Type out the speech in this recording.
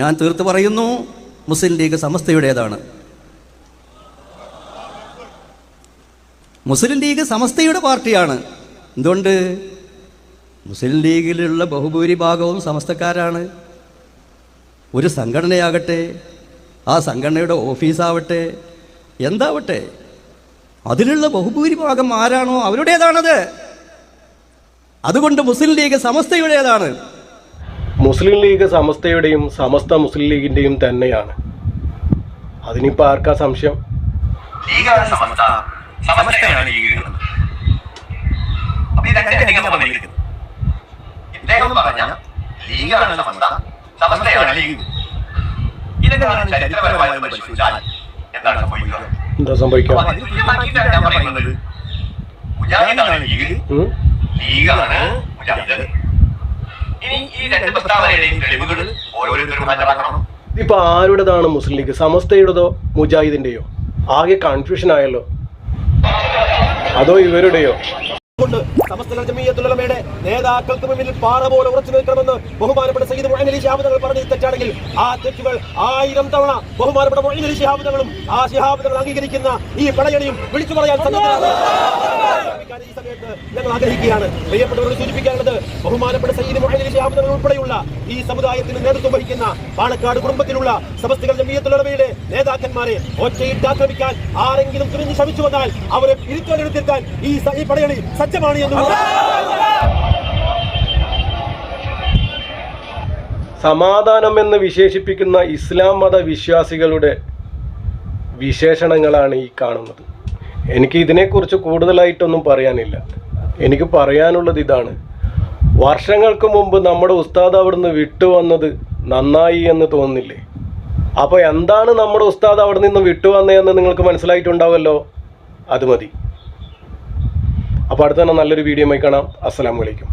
ഞാൻ തീർത്ത് പറയുന്നു മുസ്ലിം ലീഗ് സമസ്തയുടേതാണ്. മുസ്ലിം ലീഗ് സമസ്തയുടെ പാർട്ടിയാണ്. എന്തുകൊണ്ട്? മുസ്ലിം ലീഗിലുള്ള ബഹുഭൂരിഭാഗവും സമസ്തക്കാരാണ്. ഒരു സംഘടനയാകട്ടെ ആ സംഘടനയുടെ ഓഫീസാവട്ടെ എന്താവട്ടെ അതിലുള്ള ബഹുഭൂരിഭാഗം ആരാണോ അവരുടേതാണത്. അതുകൊണ്ട് മുസ്ലിം ലീഗ് സമസ്തയുടേതാണ്. മുസ്ലിം ലീഗ് സമസ്തയുടെയും സമസ്ത മുസ്ലിം ലീഗിന്റെയും തന്നെയാണ്. അതിനിപ്പോ ആർക്കാ സംശയം? ലീഗാണ് ലീഗാണ് എന്താ സംഭവിക്കുക? ലീഗാണ് ഇനി ഈ രണ്ട് പ്രസ്താവനയുടെയും തെളിവുകൾ ഓരോരുത്തരും ഹാജരാക്കണം ഇതിപ്പോ ആരുടേതാണ് മുസ്ലിം ലീഗ്? സമസ്തയുടേതോ മുജാഹിദിന്റെയോ? ആകെ കൺഫ്യൂഷൻ ആയല്ലോ. അതോ ഇവരുടെയോ? കൊണ്ട് സമസ്ത ജമീയത്തുലമയുടെ നേതാക്കൾക്ക് മുന്നിൽ പാറ പോലെ ഉറച്ചു നിൽക്കണമെന്ന് ബഹുമാനപ്പെട്ട സയ്യിദ് മുഅ്മിൻ അലി ശിഹാബ് തങ്ങൾ പറഞ്ഞ തെറ്റാണെങ്കിൽ ആ തെറ്റുകൾ ആയിരം തവണ ബഹുമാനപ്പെട്ട മുഅ്മിൻ അലി ശിഹാബ് തങ്ങളും ആ ശിഹാബ് തങ്ങൾ അംഗീകരിക്കുന്ന ഈ പടയണിയും വിളിച്ചു പറയാൻ സന്നദ്ധരാണ്. ഈ സമയത്ത് ഞങ്ങൾ ആഗ്രഹിക്കുകയാണ്. പ്രിയപ്പെട്ടവരോട് സൂചിപ്പിക്കാനുള്ളത് ബഹുമാനപ്പെട്ട സയ്യിദ് തങ്ങൾ ഉൾപ്പെടെയുള്ള ഈ സമുദായത്തിന് നേതൃത്വം വഹിക്കുന്ന പാണക്കാട് കുടുംബത്തിലുള്ള സമസ്തകൾ ജമീയത്തുള്ളവയുടെ നേതാക്കന്മാരെ ഒറ്റയിട്ട് ആക്രമിക്കാൻ ആരെങ്കിലും തുനിഞ്ഞു ശ്രമിച്ചു വന്നാൽ അവരെ ഇരുത്തോലെടുത്തിരിക്കാൻ ഈ ഈ പടയണി സജ്ജമാണ് എന്ന് സമാധാനം എന്ന് വിശേഷിപ്പിക്കുന്ന ഇസ്ലാം മത വിശ്വാസികളുടെ വിശേഷണങ്ങളാണ് ഈ കാണുന്നത്. എനിക്ക് ഇതിനെക്കുറിച്ച് കൂടുതലായിട്ടൊന്നും പറയാനില്ല. എനിക്ക് പറയാനുള്ളത് ഇതാണ്. വർഷങ്ങൾക്ക് മുമ്പ് നമ്മുടെ ഉസ്താദ് അവിടുന്ന് വിട്ടുവന്നത് നന്നായി എന്ന് തോന്നുന്നില്ലേ? അപ്പോൾ എന്താണ് നമ്മുടെ ഉസ്താദ് അവിടെ നിന്ന് വിട്ടുവന്നതെന്ന് നിങ്ങൾക്ക് മനസ്സിലായിട്ടുണ്ടാവുമല്ലോ അത് മതി. അപ്പോൾ അടുത്ത തന്നെ നല്ലൊരു വീഡിയോ കാണാം. അസ്സലാമു അലൈക്കും.